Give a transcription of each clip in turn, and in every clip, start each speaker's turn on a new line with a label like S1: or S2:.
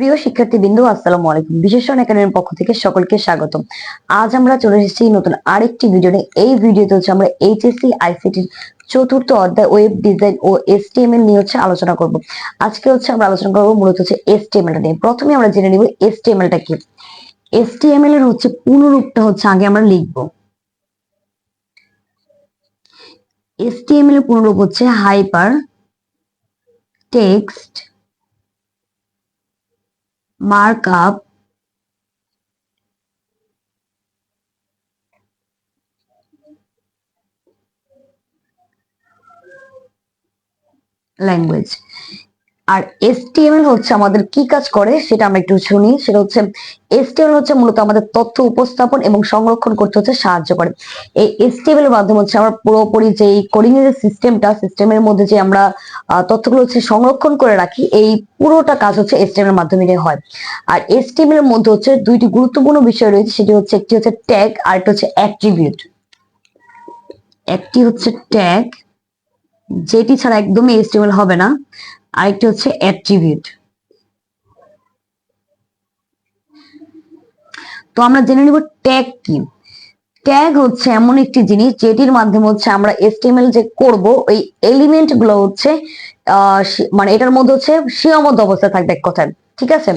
S1: প্রিয় শিক্ষার্থীবৃন্দ, আসসালামু আলাইকুম। বিশেষণ একাডেমির পক্ষ থেকে সকলকে স্বাগত আজ আমরা চলে এসেছি নতুন আরেকটি ভিডিও নিয়ে। এই ভিডিওতে হচ্ছে আমরা এইচএসসি আইসিটির চতুর্থ অধ্যায় ওয়েব ডিজাইন ও এসটিএমএল নিয়ে হচ্ছে আলোচনা করব। আজকে হচ্ছে আমরা আলোচনা করব মূলত হচ্ছে এসটিএমএল নিয়ে। প্রথমে আমরা জেনে নিব এসটিএমএলটা কি। এসটিএমএল এর হচ্ছে পুনরূপটা হচ্ছে আগে আমরা লিখব। এসটিএমএল এর পুনরূপ হচ্ছে হাইপার টেক্সট markup language. আর এসটিএমএল হচ্ছে আমাদের কি কাজ করে সেটা আমরা একটু শুনি। সেটা হচ্ছে এসটিএমএল হচ্ছে মূলত আমাদের তথ্য উপস্থাপন এবং সংরক্ষণ করতে হচ্ছে, সাহায্য করে। এই এসটিএমএল এর মাধ্যমে হচ্ছে আমরা পুরোপুরি যে কোডিং এর সিস্টেমটা সিস্টেমের মধ্যে যে আমরা তথ্যগুলো হচ্ছে সংরক্ষণ করে রাখি, এই পুরোটা কাজ হচ্ছে এসটিএমএল এর মাধ্যমে হয়। আর এসটিএমএল এর মধ্যে হচ্ছে দুইটি গুরুত্বপূর্ণ বিষয় রয়েছে, সেটি হচ্ছে একটি হচ্ছে ট্যাগ আর একটা হচ্ছে অ্যাট্রিবিউট একটি হচ্ছে ট্যাগ যেটি ছাড়া একদমই এসটিএমএল হবে না। আরেকটি হচ্ছে অ্যাট্রিবিউট তো আমরা জেনে নিব ট্যাগ কি। ট্যাগ হচ্ছে এমন একটি জিনিস যেটির মাধ্যমে হচ্ছে আমরা এসটিএমএল যে করব, ওই এলিমেন্টগুলো হচ্ছে মানে এটার মধ্যে হচ্ছে সীমাবদ্ধ অবস্থায় থাকবে এক কথায়। ঠিক আছে?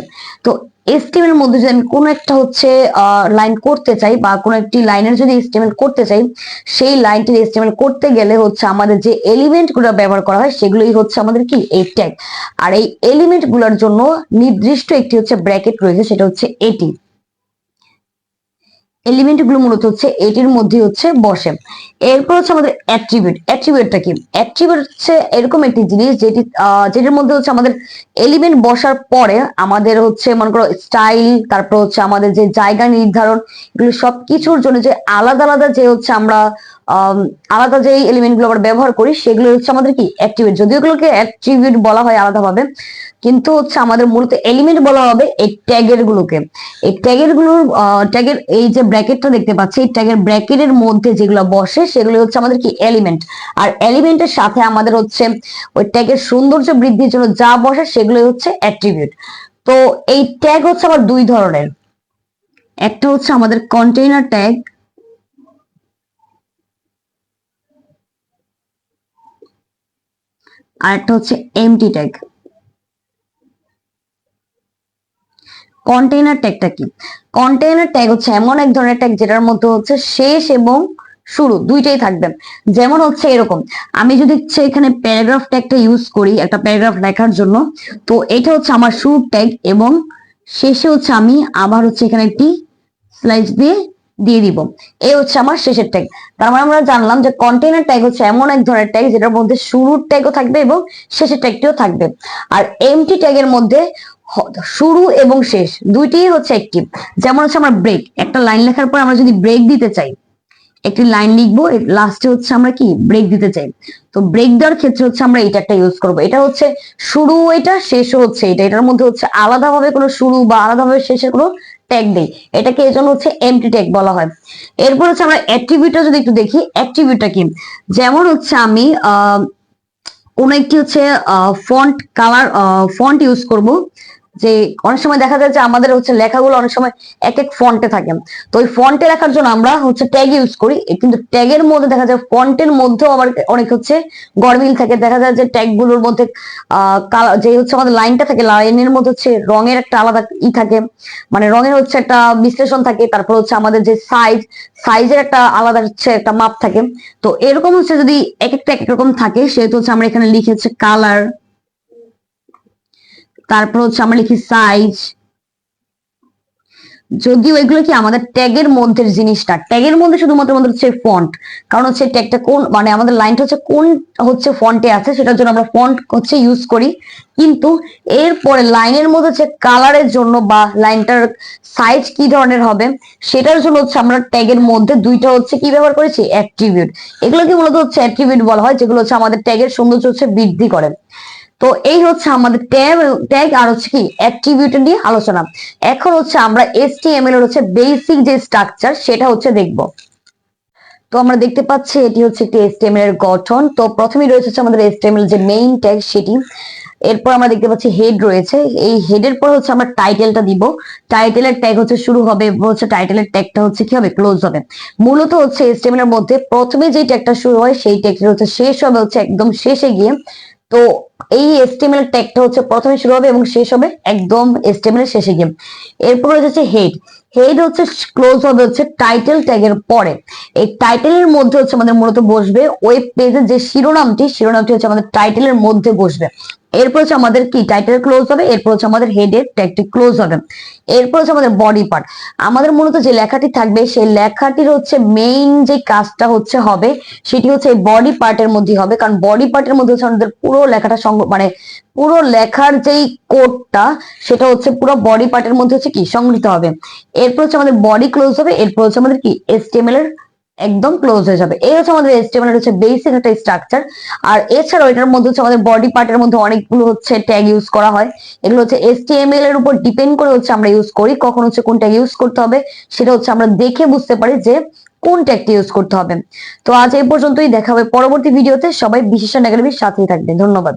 S1: তো এস্টিমের মধ্যে যদি আমি কোনো একটা হচ্ছে লাইন করতে চাই বা কোনো একটি লাইনের যদি এস্টিমেন্ট করতে চাই, সেই লাইনটির এস্টিমেন্ট করতে গেলে হচ্ছে আমাদের যে এলিমেন্টগুলো ব্যবহার করা হয়, সেগুলোই হচ্ছে আমাদের কি? এই ট্যাগ আর এই এলিমেন্টগুলোর জন্য নির্দিষ্ট একটি হচ্ছে ব্র্যাকেট রয়েছে, সেটা হচ্ছে এটি এলিমেন্টগুলো মূলত হচ্ছে এটির মধ্যে হচ্ছে বসে। এরপর হচ্ছে আমাদের অ্যাট্রিবিউট অ্যাট্রিবিউটটা কি? অ্যাট্রিবিউট হচ্ছে এরকম একটি জিনিস যেটি যেটির মধ্যে হচ্ছে আমাদের এলিমেন্ট বসার পরে আমাদের হচ্ছে মনে করো স্টাইল তারপর হচ্ছে আমাদের যে জায়গা নির্ধারণ এগুলো সবকিছুর জন্য যে আলাদা আলাদা যে হচ্ছে আমরা আম, আলাদা যে এলিমেন্টগুলো আমরা ব্যবহার করি, সেগুলো হচ্ছে আমাদের কি অ্যাট্রিবিউট যদিও এগুলোকে অ্যাট্রিবিউট বলা হয় আলাদাভাবে, কিন্তু হচ্ছে আমাদের মূলত এলিমেন্ট বলা হবে এই ট্যাগের গুলোকে। এই ট্যাগেরগুলোর ট্যাগের এই যে ব্র্যাকেটটা দেখতে পাচ্ছি, এই ট্যাগের ব্র্যাকেটের মধ্যে যেগুলো বসে, সেগুলো হচ্ছে আমাদের কি এলিমেন্ট আর এলিমেন্টের সাথে আমাদের হচ্ছে ওই ট্যাগের সৌন্দর্য বৃদ্ধির জন্য যা বসে সেগুলো হচ্ছে অ্যাট্রিবিউট তো এই ট্যাগ হচ্ছে আবার দুই ধরনের। একটা হচ্ছে আমাদের কন্টেইনার ট্যাগ আর একটা হচ্ছে এমটি ট্যাগ কন্টেইনার ট্যাগটা কি? কন্টেইনার ট্যাগ হচ্ছে এমন এক ধরনের ট্যাগ যেটার মধ্যে হচ্ছে শেষ এবং শুরু, দুইটাই থাকবে। যেমন হচ্ছে এরকম, আমি যদি এখানে প্যারাগ্রাফ ট্যাগটা ইউজ করি, একটা প্যারাগ্রাফ লেখার জন্য, তো এটা হচ্ছে আমার শুরুর ট্যাগ এবং শেষে হচ্ছে আমি আবার হচ্ছে এখানে একটি স্লাইস দিয়ে দিয়ে দিব। এই হচ্ছে আমার শেষের ট্যাগ তার মানে আমরা জানলাম যে কন্টেইনার ট্যাগ হচ্ছে এমন এক ধরনের ট্যাগ যেটার মধ্যে শুরুর ট্যাগও থাকবে এবং শেষের ট্যাগটিও থাকবে। আর এমটি ট্যাগের মধ্যে শুরু এবং শেষ দুইটিই হচ্ছে অ্যাক্টিভ যেমন হচ্ছে আমার ব্রেক একটা লাইন লেখার পর আমরা যদি ব্রেক দিতে চাই, একটি লাইন লিখব লাস্টে হচ্ছে আমরা কি? ব্রেক দিতে চাই। তো ব্রেক দেওয়ার ক্ষেত্রে হচ্ছে আমরা এটা একটা ইউজ করব। এটা হচ্ছে শুরু, এটা শেষও হচ্ছে। এটা, এটার মধ্যে হচ্ছে আলাদাভাবে কোনো শুরু বা আলাদাভাবে শেষের কোনো ট্যাগ দেই। এটাকে এই জন্য হচ্ছে এমটি ট্যাগ বলা হয়। এরপর হচ্ছে আমরা অ্যাট্রিবিউটটা যদি একটু দেখি অ্যাট্রিবিউটটা কি? যেমন হচ্ছে আমি কোন একটি হচ্ছে ফন্ট কালার ফন্ট ইউজ করব। যে অনেক সময় দেখা যায় যে আমাদের হচ্ছে লেখাগুলো অনেক সময় এক এক ফন্টে থাকে। তো ওই ফন্টে লেখার জন্য আমরা হচ্ছে ট্যাগ ইউজ করি। কিন্তু ট্যাগের মধ্যে দেখা যায় ফন্টের মধ্যেও আবার অনেক হচ্ছে গরমিল থাকে। দেখা যায় যে ট্যাগগুলোর মধ্যে যে হচ্ছে আমাদের লাইনটা থাকে লাইনের মধ্যে হচ্ছে রঙের একটা আলাদা ই থাকে। মানে রঙের হচ্ছে একটা বিশ্লেষণ থাকে। তারপর হচ্ছে আমাদের যে সাইজ সাইজের একটা আলাদা হচ্ছে একটা মাপ থাকে। তো এরকম হচ্ছে যদি এক একটা এক রকম থাকে, সেহেতু হচ্ছে আমরা এখানে লিখে হচ্ছে কালার তারপর হচ্ছে আমরা লিখি সাইজ যদিও এগুলো কি আমাদের ট্যাগের মধ্যে জিনিসটা ট্যাগের মধ্যে শুধুমাত্র আমাদের হচ্ছে ফন্ট কারণ হচ্ছে ট্যাগটা কোন মানে আমাদের লাইনটা হচ্ছে কোন হচ্ছে ফন্টে আছে সেটার জন্য আমরা ফন্ট হচ্ছে ইউজ করি, কিন্তু এরপরে লাইনের মধ্যে হচ্ছে কালারের জন্য বা লাইনটার সাইজ কি ধরনের হবে, সেটার জন্য হচ্ছে আমরা ট্যাগের মধ্যে দুইটা হচ্ছে কি ব্যবহার করেছি? অ্যাট্রিবিউট এগুলোকে মূলত হচ্ছে অ্যাট্রিবিউট বলা হয়, যেগুলো হচ্ছে আমাদের ট্যাগের সৌন্দর্য হচ্ছে বৃদ্ধি করে। তো এই হচ্ছে আমাদের ট্যাগ ট্যাগ আর হচ্ছে কি অ্যাট্রিবিউট নিয়ে আলোচনা। এখন হচ্ছে আমরা এসটিএমএল এর হচ্ছে বেসিক যে স্ট্রাকচার সেটা হচ্ছে দেখব। তো আমরা দেখতে পাচ্ছি এটি হচ্ছে একটি এসটিএমএল এর গঠন। তো প্রথমেই রয়েছে হচ্ছে আমাদের এসটিএমএল যে মেইন ট্যাগ সেটি। এরপর আমরা দেখতে পাচ্ছি হেড রয়েছে। এই হেডের পর হচ্ছে আমরা টাইটেলটা দিব। টাইটেলের ট্যাগ হচ্ছে শুরু হবে, হচ্ছে টাইটেলের ট্যাগটা হচ্ছে কি হবে? ক্লোজ হবে। মূলত হচ্ছে এস্টেমেল এর মধ্যে প্রথমে যে ট্যাগটা শুরু হয়, সেই ট্যাগটা হচ্ছে শেষ হবে, হচ্ছে একদম শেষে গিয়ে। তো এই এস্টিমেল ট্যাগটা হচ্ছে প্রথমে শুরু হবে এবং শেষ হবে একদম এস্টিমেলের শেষে গিয়ে। এরপর হচ্ছে হেড হেড হচ্ছে ক্লোজ হবে হচ্ছে টাইটেল ট্যাগের পরে। এই টাইটেলের মধ্যে হচ্ছে আমাদের মূলত বসবে। ওয়েব পেজের যে শিরোনামটি শিরোনামটি হচ্ছে আমাদের টাইটেলের মধ্যে বসবে। এরপর হচ্ছে আমাদের কি টাইটেল ক্লোজ হবে? এরপর হচ্ছে আমাদের হেডের ট্যাগটি ক্লোজ হবে। এরপর হচ্ছে আমাদের বডি পার্ট আমাদের মূলত যে লেখাটি থাকবে, সেই লেখাটির হচ্ছে মেইন যে কাজটা হচ্ছে হবে, সেটি হচ্ছে এই বডি পার্টের মধ্যে হবে। কারণ বডি পার্টের মধ্যে হচ্ছে আমাদের পুরো লেখাটা মানে পুরো লেখার যেই কোডটা সেটা হচ্ছে পুরো বডি পার্টের মধ্যে হচ্ছে কি? সংগৃহীত হবে। এরপর হচ্ছে আমাদের বডি ক্লোজ হবে। এরপর হচ্ছে আমাদের কি? এসটিএমএল এর একদম ক্লোজ হয়ে যাবে। এই হচ্ছে আমাদের এর হচ্ছে বেসিক একটা স্ট্রাকচার আর এছাড়াও এটার মধ্যে হচ্ছে আমাদের বডি পার্টের মধ্যে অনেকগুলো হচ্ছে ট্যাগ ইউজ করা হয়। এগুলো হচ্ছে এসটিএমএল এর উপর ডিপেন্ড করে হচ্ছে আমরা ইউজ করি, কখন হচ্ছে কোন ট্যাগ ইউজ করতে হবে, সেটা হচ্ছে আমরা দেখে বুঝতে পারি যে কোন ট্যাগটি ইউজ করতে হবে। তো আজ এই পর্যন্তই, দেখা হবে পরবর্তী ভিডিওতে সবাই বিশেষ একাডেমির সাথেই থাকবে ধন্যবাদ।